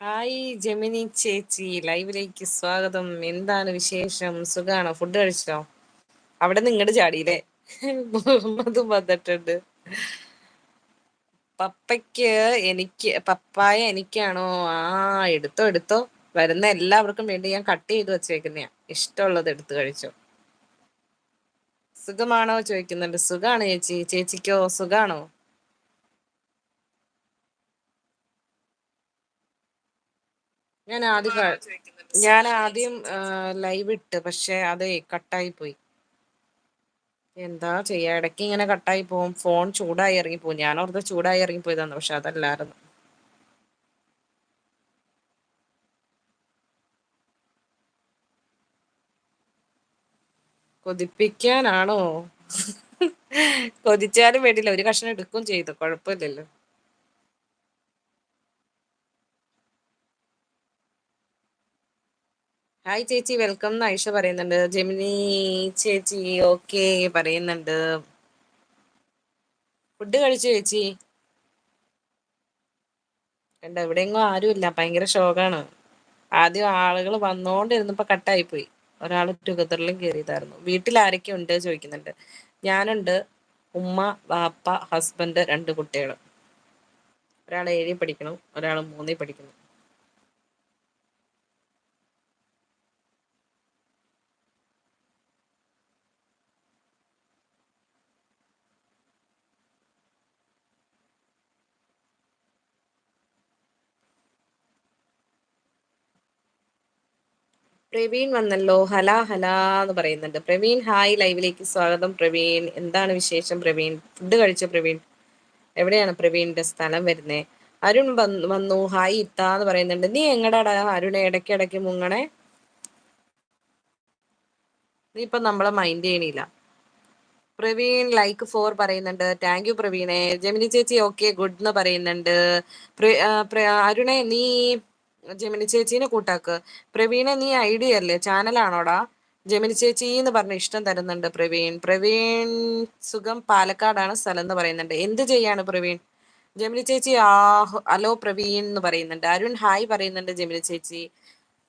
Hi Gemini ചേച്ചി. ലൈവിലേക്ക് സ്വാഗതം. എന്താണ് വിശേഷം? സുഖാണോ? ഫുഡ് കഴിച്ചോ? അവിടെ നിങ്ങട് ചാടിയില്ലേ? മുഹമ്മദും വന്നിട്ടുണ്ട്. പപ്പയ്ക്ക് എനിക്ക് പപ്പായ എനിക്കാണോ? ആ എടുത്തോ എടുത്തോ. വരുന്ന എല്ലാവർക്കും വേണ്ടി ഞാൻ കട്ട് ചെയ്ത് വെച്ചേക്കുന്നയാ ഇഷ്ടമുള്ളത് എടുത്തു കഴിച്ചോ. സുഖമാണോ? ചോദിക്കുന്നുണ്ട്. സുഖാണ് ചേച്ചി? ചേച്ചിക്കോ സുഖാണോ? ഞാൻ ആദ്യം ഞാൻ ആദ്യം ലൈവ് ഇട്ട് പക്ഷെ അത് കട്ടായി പോയി. എന്താ ചെയ്യാ? ഇടയ്ക്ക് ഇങ്ങനെ കട്ടായി പോകും. ഫോൺ ചൂടായി ഇറങ്ങി പോകും ഞാൻ ഓർത്ത് ചൂടായി ഇറങ്ങി പോയതാണ് പക്ഷെ അതല്ലായിരുന്നു. കൊതിപ്പിക്കാനാണോ? കൊതിച്ചാലും വേണ്ടില്ല. ഒരു കഷ്ണം എടുക്കും ചെയ്തു. കുഴപ്പമില്ലല്ലോ. ഹായ് ചേച്ചി. വെൽക്കം എന്ന് ഐഷ പറയുന്നുണ്ട്. ജെമിനി ചേച്ചി ഓക്കെ പറയുന്നുണ്ട്. ഫുഡ് കഴിച്ചു ചേച്ചി? കണ്ട എവിടെയെങ്കിലും ആരുമില്ല. ഭയങ്കര ഷോക്കാണ്. ആദ്യം ആളുകൾ വന്നോണ്ടിരുന്നപ്പോ കട്ടായിപ്പോയി. ഒരാൾ ടുഗദറിലും കയറിയതായിരുന്നു വീട്ടിൽ ആരൊക്കെ ഉണ്ട് ചോദിക്കുന്നുണ്ട്. ഞാനുണ്ട്. ഉമ്മ വാപ്പ ഹസ്ബൻഡ് രണ്ട് കുട്ടികൾ ഒരാൾ ഏഴിൽ പഠിക്കണം ഒരാൾ മൂന്നിൽ പഠിക്കണം. പ്രവീൺ വന്നല്ലോ ഹല ഹല എന്ന് പറയുന്നുണ്ട്. പ്രവീൺ ഹായ് ലൈവിലേക്ക് സ്വാഗതം. പ്രവീൺ എന്താണ് വിശേഷം? പ്രവീൺ ഫുഡ് കഴിച്ച പ്രവീൺ? എവിടെയാണ് പ്രവീണിന്റെ സ്ഥലം വരുന്നേ? അരുൺ വന്നു ഹായ് ഇത്ത എന്ന് പറയുന്നുണ്ട്. നീ എങ്ങടാടാ അരുണെ? ഇടയ്ക്ക് ഇടയ്ക്ക് മുങ്ങണേ? നീ ഇപ്പൊ നമ്മളെ മൈൻഡ് ചെയ്യണില്ല. പ്രവീൺ ലൈക്ക് ഫോർ പറയുന്നുണ്ട്. താങ്ക് യു പ്രവീണെ. ജമിനി ചേച്ചി ഓക്കെ ഗുഡ് എന്ന് പറയുന്നുണ്ട്. അരുണെ നീ ജമിനി ചേച്ചീനെ കൂട്ടാക്ക്. പ്രവീണ നീ ഐഡിയ അല്ലേ? ചാനലാണോടാ? ജമിനി ചേച്ചി എന്ന് പറഞ്ഞ ഇഷ്ടം തരുന്നുണ്ട് പ്രവീൺ. പ്രവീൺ സുഖം പാലക്കാടാണ് സ്ഥലം എന്ന് പറയുന്നുണ്ട്. എന്ത് ചെയ്യാണ് പ്രവീൺ? ജമിനി ചേച്ചി ആ ഹലോ പ്രവീൺ എന്ന് പറയുന്നുണ്ട്. അരുൺ ഹായ് പറയുന്നുണ്ട് ജമിനി ചേച്ചി.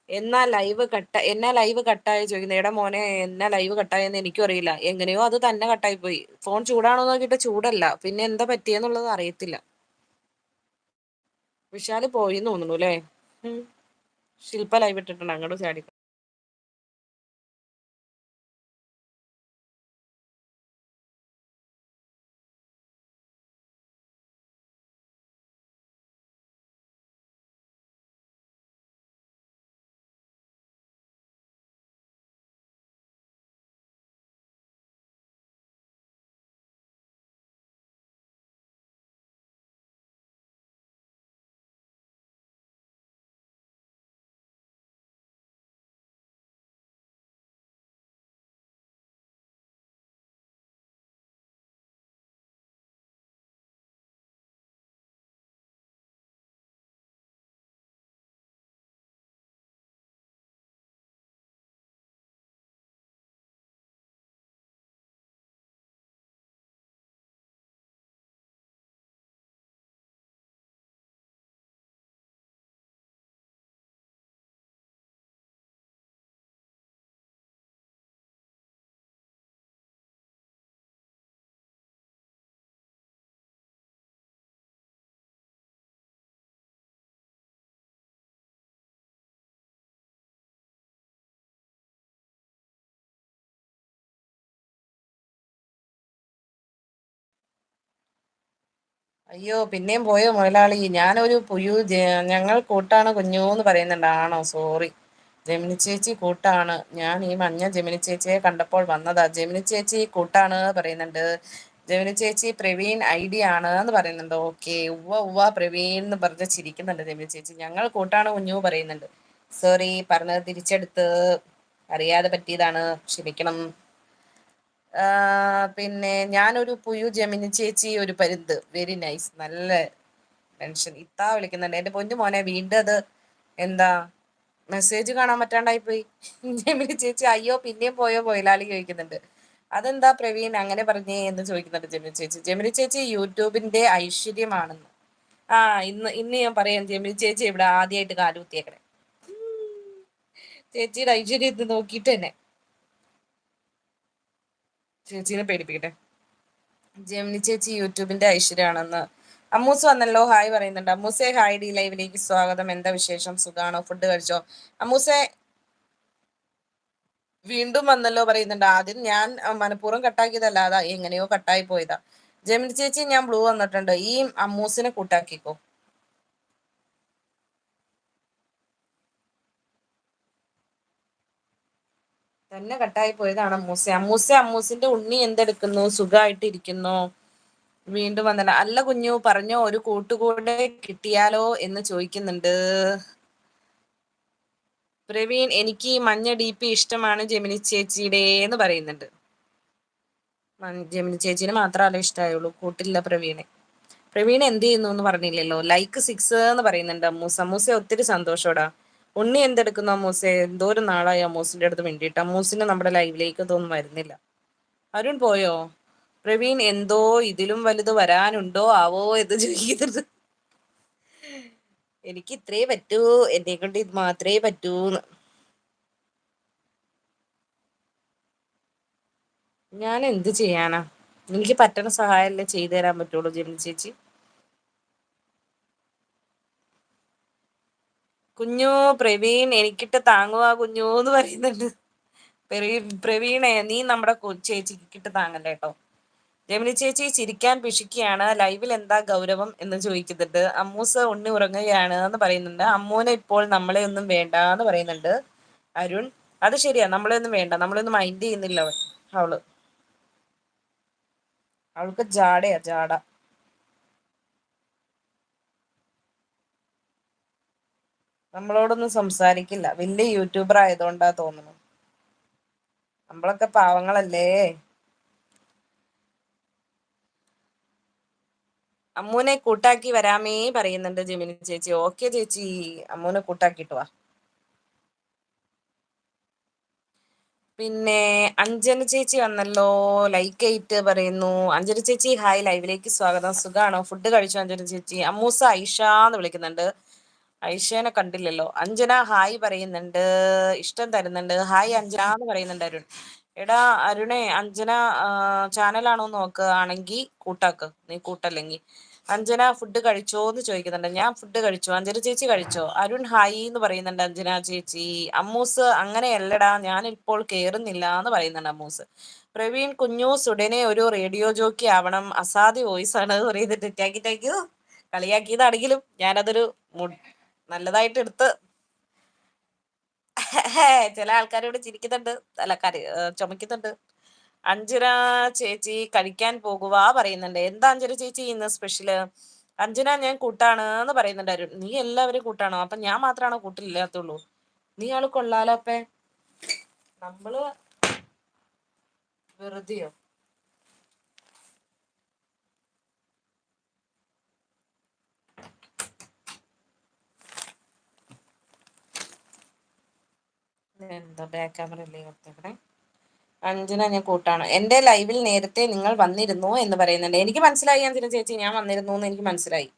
എന്നാ ലൈവ് കട്ട എന്നാ ലൈവ് കട്ടായ? ചോദിക്കുന്നത് എടാ മോനെ എന്നാ ലൈവ് കട്ടായെന്ന് എനിക്കും അറിയില്ല. എങ്ങനെയോ അത് തന്നെ കട്ടായി പോയി ഫോൺ ചൂടാണോ നോക്കിയിട്ട് ചൂടല്ല. പിന്നെ എന്താ പറ്റിയെന്നുള്ളത് അറിയത്തില്ല. വിശാൽ പോയി തോന്നുന്നു അല്ലേ? ശില്പ ലൈവ് ഇട്ടിട്ടുണ്ട്. അങ്ങോട്ട് ചാടി അയ്യോ പിന്നെയും പോയോ മുതലാളി? ഞാനൊരു പുയു ഞങ്ങൾ കൂട്ടാണ് കുഞ്ഞു എന്ന് പറയുന്നുണ്ട്. ആണോ? സോറി. ജമിനി ചേച്ചി കൂട്ടാണ്. ഞാൻ ഈ മഞ്ഞ ജമിനി ചേച്ചിയെ കണ്ടപ്പോൾ വന്നതാ. ജമിനി ചേച്ചി കൂട്ടാണ് പറയുന്നുണ്ട്. ജമിനി ചേച്ചി പ്രവീൺ ഐ ഡി ആണ് എന്ന് പറയുന്നുണ്ട്. ഓക്കെ. ഉവ്വ ഉവ്വ പ്രവീൺ എന്ന് പറഞ്ഞ് ചിരിക്കുന്നുണ്ട് ജമിനി ചേച്ചി. ഞങ്ങൾ കൂട്ടാണ് കുഞ്ഞു പറയുന്നുണ്ട്. സോറി പറഞ്ഞത് തിരിച്ചെടുത്ത് അറിയാതെ പറ്റിയതാണ്. ക്ഷമിക്കണം. പിന്നെ ഞാനൊരു പുയു ജമിനി ചേച്ചി ഒരു പരുന്ത്. വെരി നൈസ് നല്ല മെൻഷൻ ഇത്താ വിളിക്കുന്നുണ്ട്. എന്റെ പൊന്നു മോനെ വീണ്ടും അത് എന്താ മെസ്സേജ് കാണാൻ പറ്റാണ്ടായി പോയി. ജമിനി ചേച്ചി അയ്യോ പിന്നെയും പോയോ? പോയിലാളി ചോദിക്കുന്നുണ്ട്. അതെന്താ പ്രവീൺ? അങ്ങനെ പറഞ്ഞേ എന്ന് ചോദിക്കുന്നുണ്ട് ജമിനി ചേച്ചി. ജമിനി ചേച്ചി യൂട്യൂബിന്റെ ഐശ്വര്യമാണെന്ന്. ആ ഇന്ന് ഇന്ന് ഞാൻ പറയാം. ജമിനി ചേച്ചി ഇവിടെ ആദ്യമായിട്ട് കാലുകുത്തിയേക്കണേ. ചേച്ചിയുടെ ഐശ്വര്യം ഇത് നോക്കിയിട്ട് തന്നെ. ചേച്ചീനെ പേടിപ്പിക്കട്ടെ? ജെമിനി ചേച്ചി യൂട്യൂബിന്റെ ഐശ്വര്യമാണെന്ന്. അമ്മൂസ് വന്നല്ലോ ഹായ് പറയുന്നുണ്ട്. അമ്മൂസെ ഹായ് ഡി ലൈവിലേക്ക് സ്വാഗതം. എന്താ വിശേഷം? സുഖാണോ? ഫുഡ് കഴിച്ചോ? അമ്മൂസെ വീണ്ടും വന്നല്ലോ പറയുന്നുണ്ട്. ആദ്യം ഞാൻ മനഃപൂർവം കട്ടാക്കിയതല്ല അതാ എങ്ങനെയോ കട്ടായി പോയതാ. ജെമിനി ചേച്ചി ഞാൻ ബ്ലൂ വന്നിട്ടുണ്ട്. ഈ അമ്മൂസിനെ കൂട്ടാക്കിക്കോ. തന്നെ കട്ടായി പോയതാണ് അമ്മൂസ. അമ്മൂസ അമ്മൂസിന്റെ ഉണ്ണി എന്തെടുക്കുന്നു? സുഖമായിട്ടിരിക്കുന്നു വീണ്ടും വന്നല്ല അല്ല കുഞ്ഞു പറഞ്ഞോ ഒരു കൂട്ടുകൂടെ കിട്ടിയാലോ എന്ന് ചോദിക്കുന്നുണ്ട്. പ്രവീൺ എനിക്ക് മഞ്ഞ ഡി പി ഇഷ്ടമാണ് ജമിനി ചേച്ചിയുടെ എന്ന് പറയുന്നുണ്ട്. ജമിനി ചേച്ചിന് മാത്രമല്ല ഇഷ്ടമായുള്ളൂ കൂട്ടില്ല പ്രവീണെ. പ്രവീൺ എന്ത് ചെയ്യുന്നു എന്ന് പറഞ്ഞില്ലല്ലോ. ലൈക്ക് സിക്സ് എന്ന് പറയുന്നുണ്ട് അമ്മൂസ. അമ്മൂസ ഒത്തിരി സന്തോഷോടാ. ഉണ്ണി എന്തെടുക്കുന്നു അമ്മൂസെ എന്തോ ഒരു നാളായി അമ്മൂസിന്റെ അടുത്ത് വേണ്ടിയിട്ട് അമ്മൂസിന് നമ്മുടെ ലൈവിലേക്ക് ഇതൊന്നും വരുന്നില്ല. അരുൺ പോയോ? പ്രവീൺ എന്തോ ഇതിലും വലുത് വരാനുണ്ടോ? ആവോ എന്ന് ചോദിക്കരുത്. എനിക്ക് ഇത്രേ പറ്റൂ. എന്നെ കൊണ്ട് ഇത് മാത്രമേ പറ്റൂന്ന് ഞാൻ എന്ത് ചെയ്യാനാ? എനിക്ക് പറ്റണ സഹായമല്ലേ ചെയ്തു തരാൻ പറ്റുള്ളൂ ജമിനി ചേച്ചി. കുഞ്ഞു പ്രവീൺ എനിക്കിട്ട് താങ്ങുവാ കുഞ്ഞു എന്ന് പറയുന്നുണ്ട്. പ്രവീണേ നീ നമ്മുടെ ചേച്ചിക്കിട്ട് താങ്ങല്ലേ കേട്ടോ ജമിനി ചേച്ചി ചിരിക്കാൻ പിഷിക്കുകയാണ് ലൈവിൽ എന്താ ഗൗരവം എന്ന് ചോദിക്കുന്നുണ്ട്. അമ്മൂസ് ഉണ്ണി ഉറങ്ങുകയാണ് എന്ന് പറയുന്നുണ്ട്. അമ്മൂനെ ഇപ്പോൾ നമ്മളെ ഒന്നും വേണ്ട എന്ന് പറയുന്നുണ്ട്. അരുൺ അത് ശരിയാ. നമ്മളെ ഒന്നും വേണ്ട. നമ്മളൊന്നും മൈൻഡ് ചെയ്യുന്നില്ല അവൻ അവൾ. അവൾക്ക് ജാടയാ ജാട. നമ്മളോടൊന്നും സംസാരിക്കില്ല. വലിയ യൂട്യൂബർ ആയതുകൊണ്ടാ തോന്നുന്നു. നമ്മളൊക്കെ പാവങ്ങളല്ലേ? അമ്മൂനെ കൂട്ടാക്കി വരാമേ പറയുന്നുണ്ട് ജിമിനി ചേച്ചി. ഓക്കെ ചേച്ചി. അമ്മൂനെ കൂട്ടാക്കിട്ട് വാ. പിന്നെ അഞ്ജന ചേച്ചി വന്നല്ലോ. ലൈക്ക് ആയിട്ട് പറയുന്നു. അഞ്ജന ചേച്ചി ഹായ് ലൈവിലേക്ക് സ്വാഗതം. സുഖാണോ? ഫുഡ് കഴിച്ചു അഞ്ജന ചേച്ചി? അമ്മൂസ ഐഷ എന്ന് വിളിക്കുന്നുണ്ട്. ഐഷേനെ കണ്ടില്ലല്ലോ. അഞ്ജന ഹായ് പറയുന്നുണ്ട്. ഇഷ്ടം തരുന്നുണ്ട്. ഹായ് അഞ്ജന എന്ന് പറയുന്നുണ്ട് അരുൺ. എടാ അരുണേ അഞ്ജന ചാനലാണോ നോക്കുകയാണെങ്കിൽ കൂട്ടാക്ക്. നീ കൂട്ടല്ലെങ്കിൽ. അഞ്ജന ഫുഡ് കഴിച്ചോ എന്ന് ചോദിക്കുന്നുണ്ട്. ഞാൻ ഫുഡ് കഴിച്ചു. അഞ്ജന ചേച്ചി കഴിച്ചോ? അരുൺ ഹായ് എന്ന് പറയുന്നുണ്ട് അഞ്ജന ചേച്ചി. അമ്മൂസ് അങ്ങനെയല്ലടാ. ഞാൻ ഇപ്പോൾ കേറുന്നില്ല എന്ന് പറയുന്നുണ്ട് അമ്മൂസ്. പ്രവീൺ കുഞ്ഞൂസ് ഉടനെ ഒരു റേഡിയോ ജോക്കി ആവണം. അസാധ്യ വോയിസ് ആണ് പറയുന്നത് കളിയാക്കിയതാണെങ്കിലും ഞാനതൊരു നല്ലതായിട്ട് എടുത്ത് ചില ആൾക്കാരോട് ചിരിക്കുന്നുണ്ട്. അല്ല കരി ചുമക്കുന്നുണ്ട്. അഞ്ജന ചേച്ചി കഴിക്കാൻ പോകുക പറയുന്നുണ്ട്. എന്താ അഞ്ജന ചേച്ചി ഇന്ന് സ്പെഷ്യൽ അഞ്ജന ഞാൻ കൂട്ടാണ് എന്ന് പറയുന്നുണ്ട് അരുൺ നീ എല്ലാവരും കൂട്ടാണോ? അപ്പൊ ഞാൻ മാത്രമാണോ കൂട്ടില്ലാത്തുള്ളൂ നീ ആൾ കൊള്ളാലോ അപ്പേ. നമ്മൾ വെറുതെയോ? എന്താ ബാക്ക് ക്യാമറ അല്ലേ ഇവിടെ? അഞ്ജന ഞാൻ കൂട്ടാണ്. എന്റെ ലൈവിൽ നേരത്തെ നിങ്ങൾ വന്നിരുന്നു എന്ന് പറയുന്നുണ്ട്. എനിക്ക് മനസ്സിലായി അഞ്ജന ചേച്ചി ഞാൻ വന്നിരുന്നു എന്ന് എനിക്ക് മനസ്സിലായി.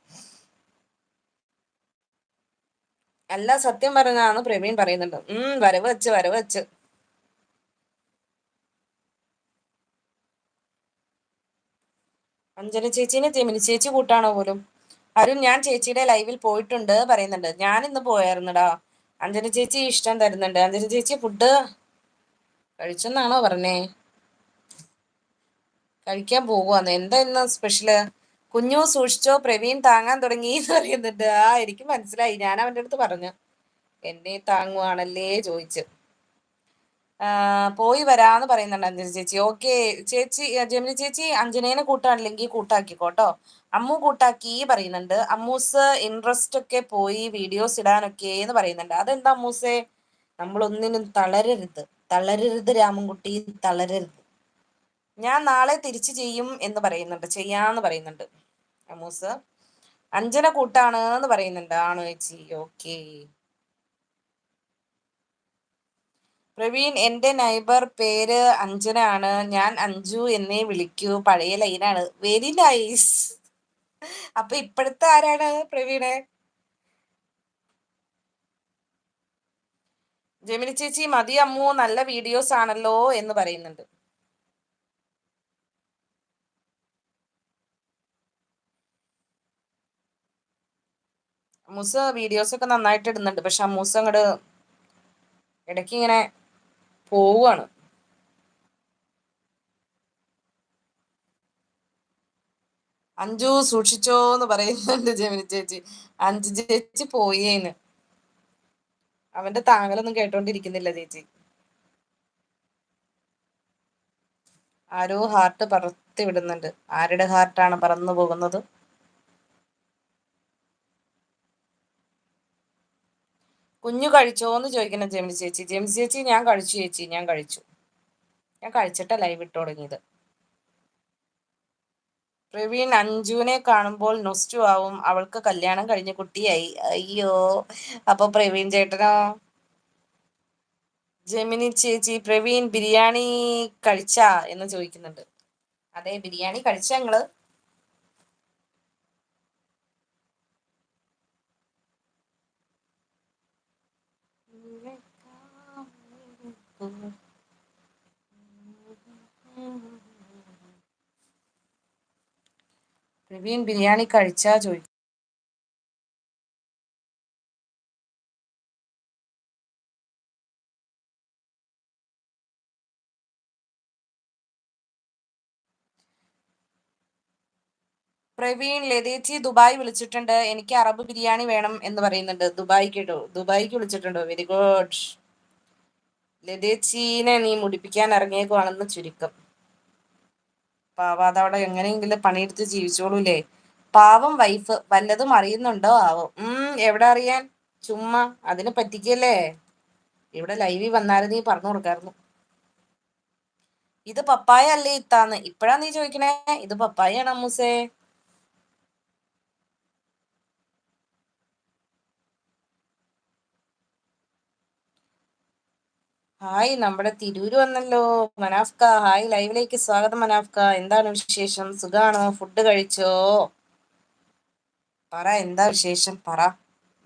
അല്ല സത്യം പറഞ്ഞാന്ന് പ്രവീൺ പറയുന്നുണ്ട്. ഉം വരവ് വെച്ച് വരവ് വെച്ച്. അഞ്ജന ചേച്ചിനെ ജമിനി ചേച്ചി കൂട്ടാണോ പോലും? അരുൺ ഞാൻ ചേച്ചിയുടെ ലൈവിൽ പോയിട്ടുണ്ട് പറയുന്നുണ്ട്. ഞാൻ ഇന്ന് പോയായിരുന്നടാ. അഞ്ജന ചേച്ചി ഇഷ്ടം തരുന്നുണ്ട്. അഞ്ജന ചേച്ചി ഫുഡ് കഴിച്ചെന്നാണോ പറഞ്ഞേ? കഴിക്കാൻ പോകുവാന്ന് എന്താ ഇന്ന് സ്പെഷ്യൽ കുഞ്ഞു സൂക്ഷിച്ചോ? പ്രവീൺ താങ്ങാൻ തുടങ്ങി എന്ന് പറയുന്നുണ്ട്. ആ എനിക്ക് മനസ്സിലായി. ഞാൻ അവന്റെ അടുത്ത് പറഞ്ഞു. എന്നെ താങ്ങുവാണല്ലേ ചോദിച്ചു. പോയി വരാന്ന് പറയുന്നുണ്ട് അഞ്ജന ചേച്ചി. ഓക്കെ ചേച്ചി ജമിനി ചേച്ചി അഞ്ജനേനെ കൂട്ടാണില്ലെങ്കിൽ കൂട്ടാക്കിക്കോട്ടോ അമ്മു കൂട്ടാക്കി പറയുന്നുണ്ട്. അമ്മൂസ് ഇൻട്രസ്റ്റ് ഒക്കെ പോയി വീഡിയോസ് ഇടാനൊക്കെ എന്ന് പറയുന്നുണ്ട്. അതെന്താ അമ്മൂസേ? നമ്മളൊന്നിനും തളരരുത്. തളരരുത് രാമൻകുട്ടി തളരരുത്. ഞാൻ നാളെ തിരിച്ചു ചെയ്യും എന്ന് പറയുന്നുണ്ട്. ചെയ്യാന്ന് പറയുന്നുണ്ട് അമ്മൂസ്. അഞ്ജന കൂട്ടാണ് എന്ന് പറയുന്നുണ്ട്. ആണോ ചേച്ചി? ഓക്കേ. പ്രവീൺ എന്റെ നൈബർ പേര് അഞ്ജന ആണ് ഞാൻ അഞ്ജു എന്നേ വിളിക്കൂ. പഴയ ലൈനാണ് വെരി നൈസ് അപ്പൊ ഇപ്പോഴത്തെ ആരാണ് പ്രവീണ്? ജമിനി ചേച്ചി മതി അമ്മു നല്ല വീഡിയോസ് ആണല്ലോ എന്ന് പറയുന്നുണ്ട്. മൂസ വീഡിയോസ് ഒക്കെ നന്നായിട്ട് ഇടുന്നുണ്ട്. പക്ഷെ ആ മൂസ അങ്ങോട്ട് ഇടയ്ക്ക് ഇങ്ങനെ പോവാണ് അഞ്ചു സൂക്ഷിച്ചോ എന്ന് പറയുന്നുണ്ട് ജമിനി ചേച്ചി. അഞ്ചു ചേച്ചി പോയേന്ന് അവന്റെ താങ്കളൊന്നും കേട്ടോണ്ടിരിക്കുന്നില്ല ചേച്ചി. ആരോ ഹാർട്ട് പറത്തി വിടുന്നുണ്ട്. ആരുടെ ഹാർട്ടാണ് പറന്നു പോകുന്നത്? കുഞ്ഞു കഴിച്ചോ എന്ന് ചോദിക്കുന്ന ജെമിനി ചേച്ചി. ജെമിനി ചേച്ചി ഞാൻ കഴിച്ചു ചേച്ചി ഞാൻ കഴിച്ചു. ഞാൻ കഴിച്ചിട്ടാ ലൈവ് ഇട്ട് തുടങ്ങിയത്. പ്രവീൺ അഞ്ജുവിനെ കാണുമ്പോൾ നൊസ്റ്റു ആവും. അവൾക്ക് കല്യാണം കഴിഞ്ഞ കുട്ടിയായി. അയ്യോ. അപ്പൊ പ്രവീൺ ചേട്ടനോ? ജമിനി ചേച്ചി പ്രവീൺ ബിരിയാണി കഴിച്ച എന്ന് ചോദിക്കുന്നുണ്ട്. അതെ ബിരിയാണി കഴിച്ച ഞങ്ങൾ പ്രവീൺ ബിരിയാണി കഴിച്ചാ ചോദിക്കും പ്രവീൺ ലതേച്ചി ദുബായ് വിളിച്ചിട്ടുണ്ട്. എനിക്ക് അറബ് ബിരിയാണി വേണം എന്ന് പറയുന്നുണ്ട്. ദുബായിക്ക് കേട്ടോ. ദുബായിക്ക് വിളിച്ചിട്ടുണ്ടോ? വെരി ഗുഡ് ലതേച്ചീനെ നീ മുടിപ്പിക്കാൻ ഇറങ്ങിയേക്കുവാണെന്ന് ചുരുക്കം. പാവാത അവിടെ എങ്ങനെയെങ്കിലും പണിയെടുത്ത് ജീവിച്ചോളൂലേ. പാവം വൈഫ് വല്ലതും അറിയുന്നുണ്ടോ ആവോ? ഉം എവിടെ അറിയാൻ? ചുമ്മാ അതിനെ പറ്റിക്കല്ലേ? ഇവിടെ ലൈവിൽ വന്നാലും നീ പറഞ്ഞു കൊടുക്കായിരുന്നു. ഇത് പപ്പായ അല്ലേ ഇത്താന്ന്. ഇപ്പഴാ നീ ചോദിക്കണേ? ഇത് പപ്പായ ആണ് അമ്മൂസേ ഹായ് നമ്മുടെ തിരൂര് വന്നല്ലോ. മനാഫ്ക ഹായ് ലൈവിലേക്ക് സ്വാഗതം മനാഫ്ക. എന്താണ് വിശേഷം? സുഖാണോ? ഫുഡ് കഴിച്ചോ? പറ എന്താ വിശേഷം? പറ.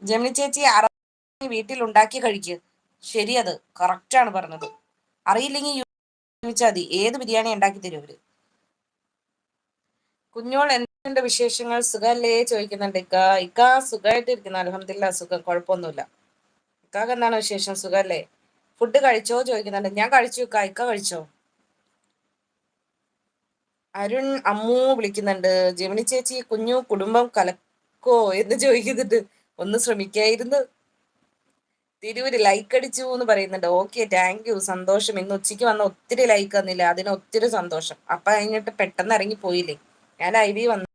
ജമിനി ചേച്ചി അറ വീട്ടിൽ ഉണ്ടാക്കി അത്. ശരിയത് ആണ് പറഞ്ഞത്. അറിയില്ലെങ്കിൽ ചോദിച്ചാൽ മതി. ഏത് ബിരിയാണി ഉണ്ടാക്കി തരും അവർ? കുഞ്ഞോൾ എന്തുണ്ട് വിശേഷങ്ങൾ? സുഖല്ലേ? ചോദിക്കുന്നുണ്ട് ഇക്ക. ഇക്ക സുഖമായിട്ടിരിക്കുന്നു അലഹമില്ല സുഖം. കുഴപ്പമൊന്നുമില്ല. ഇക്കാക്ക് എന്താണ് വിശേഷം? സുഖല്ലേ? ഫുഡ് കഴിച്ചോ ചോദിക്കുന്നുണ്ട്. ഞാൻ കഴിച്ചു. കൈക്ക കഴിച്ചോ? അരുൺ അമ്മു വിളിക്കുന്നുണ്ട്. ജമിനി ചേച്ചി കുഞ്ഞു കുടുംബം കലക്കോ എന്ന് ചോദിക്കുന്നുണ്ട്. ഒന്ന് ശ്രമിക്കായിരുന്നു. തിരൂര് ലൈക്ക് അടിച്ചു എന്ന് പറയുന്നുണ്ട്. ഓക്കെ താങ്ക് യു സന്തോഷം. ഇന്ന് ഉച്ചയ്ക്ക് വന്ന ഒത്തിരി ലൈക്ക് തന്നില്ല. അതിന് ഒത്തിരി സന്തോഷം. അപ്പൊ കഴിഞ്ഞിട്ട് പെട്ടെന്ന് ഇറങ്ങി പോയില്ലേ ഞാൻ ഐ വന്നു.